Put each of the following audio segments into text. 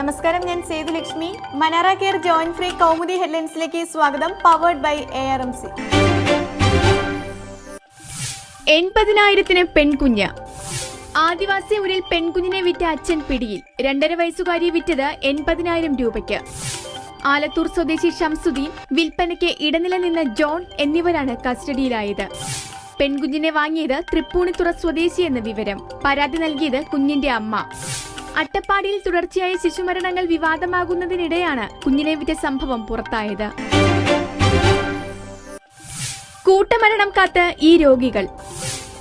നമസ്കാരം ഞാൻ Sethulakshmi മനാറ care joint free Kaumudi ഹെഡ്ലൈൻസിലേക്ക് സ്വാഗതം powered by A R M C എൺപതിനായിരത്തിന് പെൺകുഞ്ഞ്. ആദിവാസി ഊരിൽ പെൺകുഞ്ഞിനെ വിറ്റ അച്ഛൻ പിടിയിൽ. രണ്ടര വയസ്സുകാരിയെ വിറ്റത് എൺപതിനായിരം രൂപയ്ക്ക്. ആലത്തൂർ സ്വദേശി ഷംസുദ്ദീൻ വിൽപ്പനയ്ക്ക് ഇടനില നിന്ന ജോൺ എന്നിവരാണ് കസ്റ്റഡിയിലായത്. പെൺകുഞ്ഞിനെ വാങ്ങിയത് തൃപ്പൂണിത്തുറ സ്വദേശി എന്ന വിവരം. പരാതി നൽകിയത് കുഞ്ഞിന്റെ അമ്മ. അട്ടപ്പാടിയിൽ തുടർച്ചയായ ശിശുമരണങ്ങൾ വിവാദമാകുന്നതിനിടെയാണ് കുഞ്ഞിനെ വിറ്റ സംഭവം പുറത്തായത്. കൂട്ടമരണം കാത്ത് ഈ രോഗികൾ.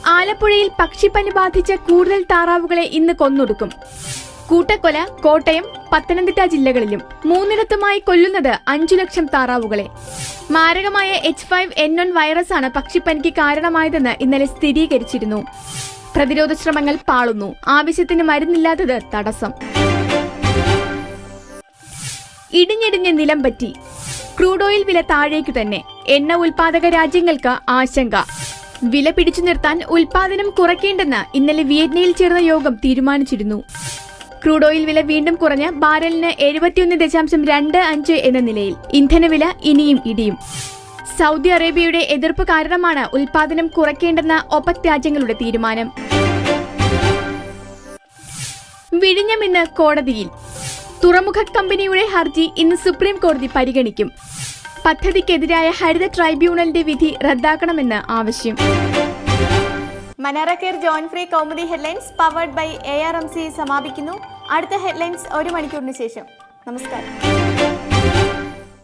ആലപ്പുഴയിൽ പക്ഷിപ്പനി ബാധിച്ച കൂടുതൽ താറാവുകളെ ഇന്ന് കൊന്നൊടുക്കും. കൂട്ടക്കൊല കോട്ടയം പത്തനംതിട്ട ജില്ലകളിലും മൂന്നിടത്തുമായി കൊല്ലുന്നത് അഞ്ചു ലക്ഷം താറാവുകളെ. മാരകമായ എച്ച് ഫൈവ് എൻ വൺ വൈറസാണ് പക്ഷിപ്പനിക്ക് കാരണമായതെന്ന് ഇന്നലെ സ്ഥിരീകരിച്ചിരുന്നു. പ്രതിരോധ ശ്രമങ്ങൾ പാളുന്നു. ആവശ്യത്തിന് മരുന്നില്ലാത്തത് തടസ്സം. ഇടിഞ്ഞിടിഞ്ഞ് നിലം പറ്റി. ക്രൂഡ് ഓയിൽ വില താഴേക്കു തന്നെ. എണ്ണ ഉൽപാദക രാജ്യങ്ങൾക്ക് ആശങ്ക. വില പിടിച്ചു നിർത്താൻ ഉൽപാദനം കുറയ്ക്കേണ്ടെന്ന് ഇന്നലെ വിയറ്റ്നയിൽ ചേർന്ന യോഗം തീരുമാനിച്ചിരുന്നു. ക്രൂഡ് ഓയിൽ വില വീണ്ടും കുറഞ്ഞ് ബാരലിന് എഴുപത്തിയൊന്ന് ദശാംശം രണ്ട് അഞ്ച് എന്ന നിലയിൽ. ഇന്ധനവില ഇനിയും ഇടിയും. സൗദി അറേബ്യയുടെ എതിർപ്പ് കാരണമാണ് ഉൽപാദനം കുറയ്ക്കേണ്ടെന്ന ഒപക് രാജ്യങ്ങളുടെ തീരുമാനം. വിഴിഞ്ഞം ഇന്ന് കോടതിയിൽ. തുറമുഖ കമ്പനിയുടെ ഹർജി ഇന്ന് സുപ്രീം കോടതി പരിഗണിക്കും. പദ്ധതിക്കെതിരായ ഹരിത ട്രൈബ്യൂണലിന്റെ വിധി റദ്ദാക്കണമെന്ന് ആവശ്യം. Manara care care joint free Kaumudi headlines powered by A R M C സമാപിക്കുന്നു. അടുത്ത ഹെഡ്ലൈൻസ് ഒരു മണിക്കൂറിന് ശേഷം. നമസ്കാരം.